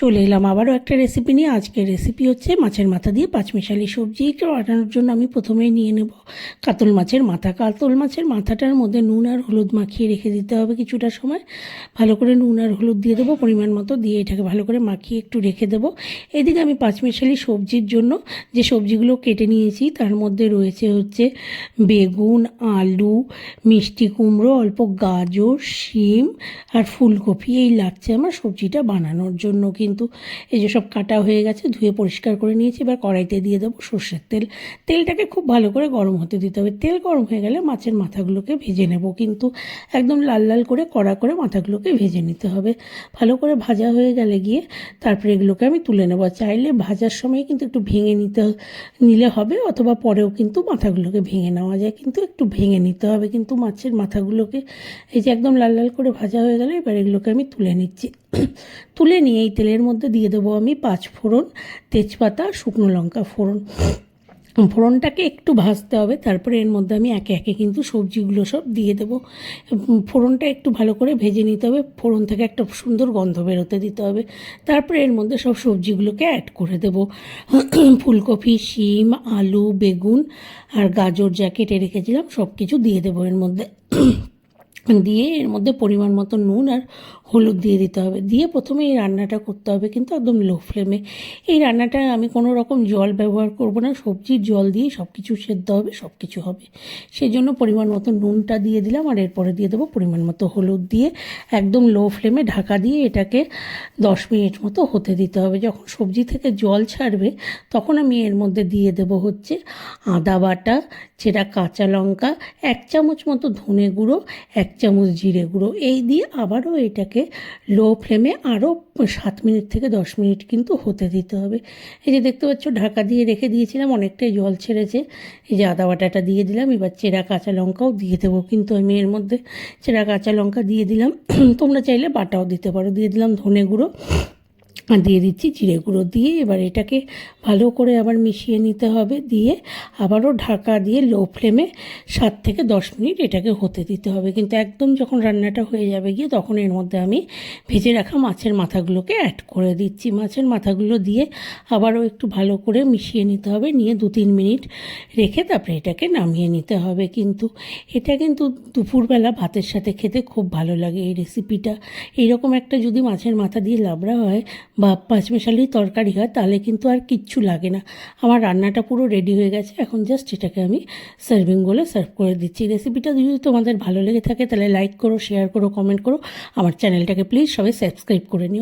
চলে এলাম। আবারও একটা রেসিপি নিয়ে। আজকের রেসিপি হচ্ছে মাছের মাথা দিয়ে পাঁচমিশালি সবজি। বানানোর জন্য আমি প্রথমেই নিয়ে নেব কাতল মাছের মাথা। কাতল মাছের মাথাটার মধ্যে নুন আর হলুদ মাখিয়ে রেখে দিতে হবে কিছুটা সময়। ভালো করে নুন আর হলুদ দিয়ে দেবো পরিমাণ মতো। দিয়ে এটাকে ভালো করে মাখিয়ে একটু রেখে দেবো। এদিকে আমি পাঁচমিশালি সবজির জন্য যে সবজিগুলো কেটে নিয়েছি, তার মধ্যে রয়েছে হচ্ছে বেগুন, আলু, মিষ্টি কুমড়ো, অল্প গাজর, শিম আর ফুলকপি। এই লাগছে আমার সবজিটা বানানোর জন্য কিন্তু। এই যে সব কাটা হয়ে গেছে, ধুয়ে পরিষ্কার করে নিয়েছি। এবার কড়াইতে দিয়ে দেবো সর্ষের তেল। তেলটাকে খুব ভালো করে গরম হতে দিতে হবে। তেল গরম হয়ে গেলে মাছের মাথাগুলোকে ভেজে নেব। কিন্তু একদম লাল লাল করে, কড়া করে মাথাগুলোকে ভেজে নিতে হবে। ভালো করে ভাজা হয়ে গেলে গিয়ে তারপরে এগুলোকে আমি তুলে নেব। চাইলে ভাজার সময় কিন্তু একটু ভেঙে নিতে নিলে হবে, অথবা পরেও কিন্তু মাথাগুলোকে ভেঙে নেওয়া যায়। কিন্তু একটু ভেঙে নিতে হবে। কিন্তু মাছের মাথাগুলোকে এই যে একদম লাল লাল করে ভাজা হয়ে গেলে এবার এগুলোকে আমি তুলে নিচ্ছি। তুলে নিয়ে এই তেলের মধ্যে দিয়ে দেবো আমি পাঁচ ফোড়ন তেজপাতা, শুকনো লঙ্কা ফোড়ন। ফোড়নটাকে একটু ভাজতে হবে, তারপরে এর মধ্যে আমি একে একে কিন্তু সবজিগুলো সব দিয়ে দেবো। ফোড়নটা একটু ভালো করে ভেজে নিতে হবে, ফোড়ন থেকে একটা সুন্দর গন্ধ বেরোতে দিতে হবে। তারপরে এর মধ্যে সব সবজিগুলোকে অ্যাড করে দেব। ফুলকপি, শিম, আলু, বেগুন আর গাজর যা কেটে রেখেছিলাম সব কিছু দিয়ে দেবো এর মধ্যে। দিয়ে এর মধ্যে পরিমাণ মতো নুন আর হলুদ দিয়ে দিতে হবে। দিয়ে প্রথমে এই রান্নাটা করতে হবে কিন্তু একদম লো ফ্লেমে এই রান্নাটা আমি কোনো রকম জল ব্যবহার করব না, সবজির জল দিয়ে সব কিছু সেদ্ধ হবে সব কিছু হবে। সেই জন্য পরিমাণ মতো নুনটা দিয়ে দিলাম আর এরপরে দিয়ে দেবো পরিমাণ মতো হলুদ দিয়ে একদম লো ফ্লেমে ঢাকা দিয়ে এটাকে দশ মিনিট মতো হতে দিতে হবে। যখন সবজি থেকে জল ছাড়বে তখন আমি এর মধ্যে দিয়ে দেবো হচ্ছে আদা বাটা, যেটা কাঁচা লঙ্কা, এক চামচ মতো ধনে গুঁড়ো এক চামচ জিরে গুঁড়ো, এই দিয়ে আবারও এটাকে লো ফ্লেমে আরও সাত মিনিট থেকে দশ মিনিট কিন্তু হতে দিতে হবে। এই যে দেখতে পাচ্ছ, ঢাকা দিয়ে রেখে দিয়েছিলাম, অনেকটাই জল ছেড়েছে। এই যে আদা বাটাটা দিয়ে দিলাম, এবার চেরা কাঁচা লঙ্কাও দিয়ে দেবো কিন্তু আমি এর মধ্যে। চেরা কাঁচা লঙ্কা দিয়ে দিলাম। তোমরা চাইলে বাটাও দিতে পারো। দিয়ে দিলাম ধনে গুঁড়ো। দিয়ে দিচ্ছি জিরে গুঁড়ো দিয়ে। এবার এটাকে ভালো করে আবার মিশিয়ে নিতে হবে দিয়ে আবারও ঢাকা দিয়ে লো ফ্লেমে সাত থেকে দশ মিনিট এটাকে হতে দিতে হবে। কিন্তু একদম যখন রান্নাটা হয়ে যাবে গিয়ে তখন এর মধ্যে আমি ভেজে রাখা মাছের মাথাগুলোকে অ্যাড করে দিচ্ছি। মাছের মাথাগুলো দিয়ে আবারও একটু ভালো করে মিশিয়ে নিতে হবে। নিয়ে দু তিন মিনিট রেখে তারপরে এটাকে নামিয়ে নিতে হবে। কিন্তু এটা কিন্তু দুপুরবেলা ভাতের সাথে খেতে খুব ভালো লাগে। এই রেসিপিটা এইরকম একটা যদি মাছের মাথা দিয়ে লাবড়া হয় বা পাঁচমেশালি তরকারি হয়, তাহলে কিন্তু আর কিচ্ছু লাগে না। আমার রান্নাটা পুরো রেডি হয়ে গেছে, এখন জাস্ট এটাকে আমি সার্ভিং বলে সার্ভ করে দিচ্ছি। রেসিপিটা যদি তোমাদের ভালো লেগে থাকে, তাহলে লাইক করো শেয়ার করো কমেন্ট করো। আমার চ্যানেলটাকে প্লিজ সবাই সাবস্ক্রাইব করে নিও।